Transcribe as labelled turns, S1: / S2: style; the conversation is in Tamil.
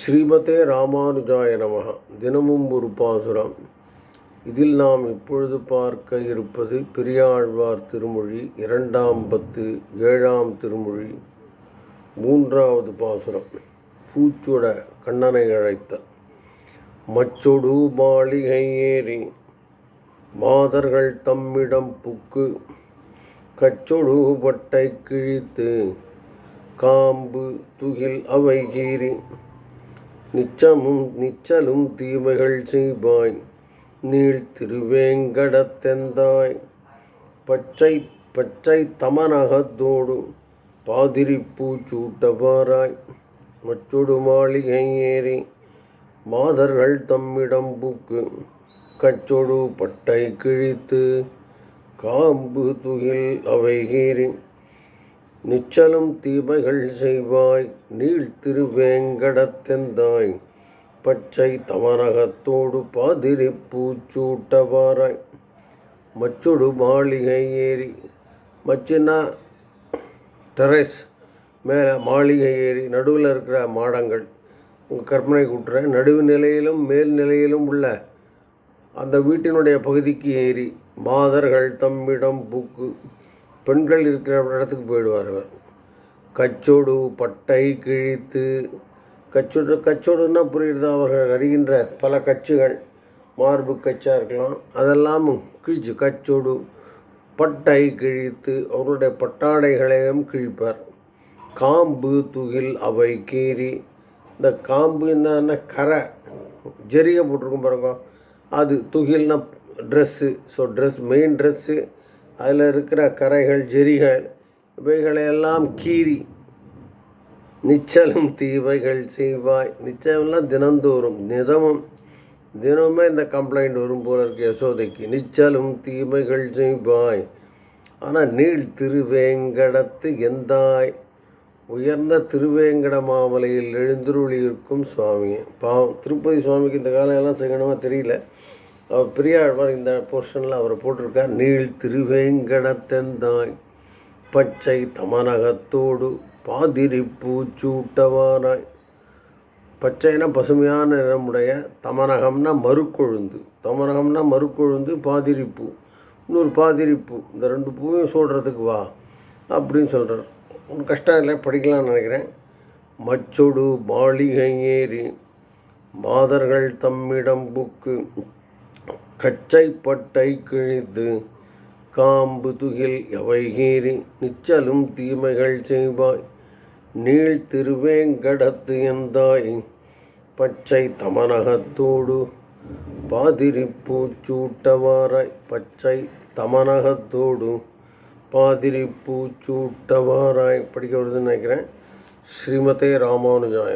S1: ஸ்ரீமதே ராமானுஜாய நமஹ தினமும் ஒரு பாசுரம். இதில் நாம் இப்பொழுது பார்க்க இருப்பது பெரியாழ்வார் திருமொழி இரண்டாம் பத்து ஏழாம் திருமொழி மூன்றாவது பாசுரம். பூச்சுட கண்ணனை அழைத்த. மச்சொடு மாளிகை ஏறி மாதர்கள் தம்மிடம் புக்கு கச்சொடு பட்டை கிழித்து காம்பு துகில் அவை கீறி நிச்சமும் நிச்சலும் தீமைகள் செய்வாய். நீள் திருவேங்கடத்தெந்தாய். பச்சை பச்சை தமனகத்தோடு பாதிரி பூச்சூட்டவாராய் மச்சொடு மாளிகை ஏறி மாதர்கள் தம்மிடம் பூக்கு. கச்சொடு பட்டை கிழித்து காம்பு துகில் அவை கீறி நிச்சலும் தீமைகள் செய்வாய் நீள் திருவேங்கடத்தெந்தாய். பச்சை தமரகத்தோடு பாதிரி பூச்சூட்டவாராய். மச்சொடு மாளிகை ஏறி மச்சுன்னா டெரஸ் மேலே மாளிகை ஏறி நடுவில் இருக்கிற மாடங்கள். உங்கள் கற்பனை கூட்டுறேன். நடுவு நிலையிலும் மேல் நிலையிலும் உள்ள அந்த வீட்டினுடைய பகுதிக்கு ஏறி மாதர்கள் தம்மிடம் பூக்கு. பெண்கள் இருக்கிற இடத்துக்கு போயிடுவார் அவர் கச்சோடு பட்டை கிழித்து கச்சோடு கச்சோடுன்னா புரியுது அவர்கள் அறிகின்ற பல கச்சுகள் மார்பு கச்சாக இருக்கலாம். அதெல்லாம் கிழிச்சு கச்சோடு பட்டை கிழித்து அவருடைய பட்டாடைகளையும் கிழிப்பார். காம்பு துகில் அவை கீறி. இந்த காம்பு என்னன்னா கரை ஜெரிகை போட்டிருக்கும் பாருங்க. அது துகில்னா dress so dress main dress அதில் இருக்கிற கரைகள் ஜெரிகள் இவைகளையெல்லாம் கீறி நிச்சலும் தீவைகள் செய்வாய். நிச்சயம்லாம் தினந்தோறும் நிதமும். தினமுமே இந்த கம்ப்ளைண்ட் வரும் போல இருக்கு யசோதைக்கு. நிச்சலும் தீமைகள் செய்வாய். ஆனால் நீள் திருவேங்கடத்து எந்தாய்? உயர்ந்த திருவேங்கட மாமலையில் எழுந்துருளி இருக்கும் சுவாமி பாவம் திருப்பதி சுவாமிக்கு இந்த காலம் எல்லாம் செய்யணுமா தெரியல. அவர் பெரியாழ்வார் இந்த போர்ஷனில் அவர் போட்டிருக்கார் நீள் திருவேங்கடத்தெந்தாய் பச்சை தமனகத்தோடு பாதிரி பூச்சூட்டவாராய். பச்சைனா பசுமையான நிறமுடைய தமனகம்னா மறுக்கொழுந்து தமனகம்னா மறுக்கொழுந்து பாதிரிப்பூ இன்னொரு பாதிரிப்பூ இந்த ரெண்டு பூவையும் சொல்கிறதுக்கு வா அப்படின்னு சொல்கிறார் ஒன்றும் கஷ்டம் இல்லை படிக்கலாம்னு நினைக்கிறேன். மச்சொடு மாளிகை ஏறி மாதர்கள் தம்மிடம் புக்கு கச்சை பட்டை கிழித்து காம்பு துகில் எவை கீறி நிச்சலும் தீமைகள் செய்வாய். நீள் திருவேங்கடத்து எந்தாய்? பச்சை தமனகத்தோடு பாதிரி பூச்சூட்டவாராய் பச்சை தமனகத்தோடு பாதிரி பூச்சூட்டவாராய் படிக்க வருதுன்னு நினைக்கிறேன். ஸ்ரீமதே ராமானுஜாய